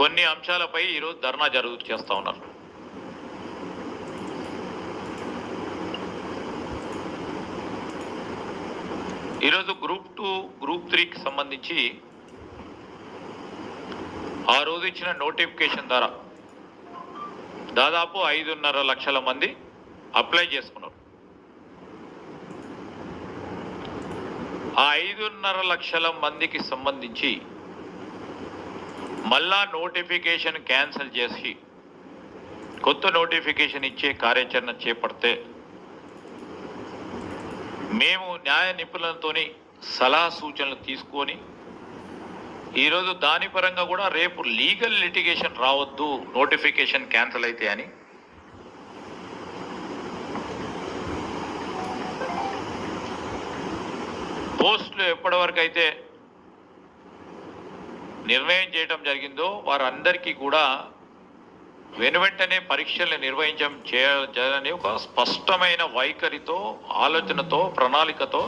కొన్ని అంశాలపై ఈరోజు ధర్నా జరుగు చేస్తా ఉన్నారు ఈరోజు గ్రూప్ టూ గ్రూప్ త్రీకి సంబంధించి ఆ రోజు ఇచ్చిన నోటిఫికేషన్ ద్వారా దాదాపు ఐదున్నర లక్షల మంది అప్లై చేసుకున్నారు. ఆ ఐదున్నర లక్షల మందికి సంబంధించి మళ్ళా నోటిఫికేషన్ క్యాన్సిల్ చేసి కొత్త నోటిఫికేషన్ ఇచ్చే కార్యాచరణ చేపడితే మేము న్యాయ నిపుణులతోని సలహా సూచనలు తీసుకొని ఈరోజు దాని పరంగా కూడా రేపు లీగల్ లిటిగేషన్ రావద్దు నోటిఫికేషన్ క్యాన్సిల్ అయితే అని. పోస్టులు ఎప్పటివరకు అయితే నిర్ణయం చేయడం జరిగిందో వారందరికీ కూడా వెనువెంటనే పరీక్షల్ని నిర్వహించడం చేయాలని ఒక స్పష్టమైన వైఖరితో ఆలోచనతో ప్రణాళికతో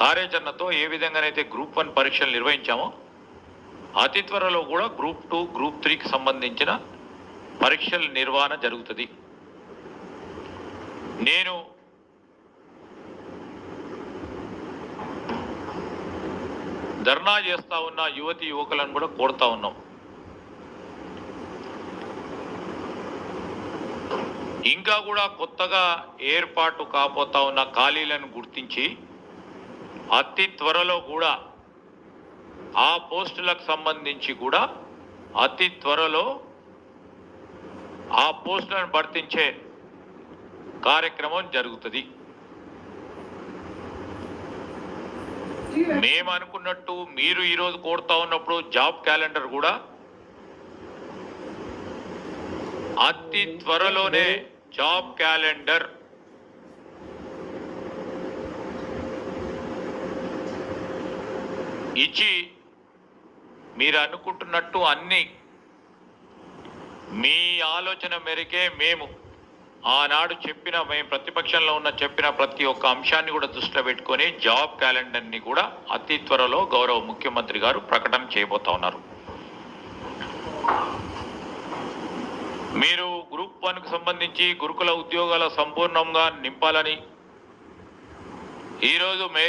కార్యాచరణతో ఏ విధంగానైతే గ్రూప్ వన్ పరీక్షలు నిర్వహించామో అతి త్వరలో కూడా గ్రూప్ టూ గ్రూప్ త్రీకి సంబంధించిన పరీక్షల నిర్వహణ జరుగుతుంది. నేను ధర్నా చేస్తా ఉన్న యువతి యువకులను కూడా కోరుతా ఉన్నాం. ఇంకా కూడా కొత్తగా ఏర్పాటు కాపోతా ఉన్న ఖాళీలను గుర్తించి అతి త్వరలో కూడా ఆ పోస్టులకు సంబంధించి కూడా అతి త్వరలో ఆ పోస్టులను భర్తించే కార్యక్రమం జరుగుతుంది. మేము అనుకున్నట్టు మీరు ఈరోజు కోరుతా ఉన్నప్పుడు జాబ్ క్యాలెండర్ కూడా అతి త్వరలోనే జాబ్ క్యాలెండర్. ఇచ్చి మీరు అనుకుంటున్నట్టు అన్ని మీ ఆలోచన మేరకే మేము ఆనాడు చెప్పిన మేము ప్రతిపక్షంలో ఉన్న చెప్పిన ప్రతి ఒక్క అంశాన్ని కూడా దృష్టిలో పెట్టుకొని జాబ్ క్యాలెండర్ని కూడా అతి త్వరలో గౌరవ ముఖ్యమంత్రి గారు ప్రకటన చేయబోతా ఉన్నారు. మీరు గ్రూప్ వన్కు సంబంధించి గురుకుల ఉద్యోగాల సంపూర్ణంగా నింపాలని ఈరోజు మే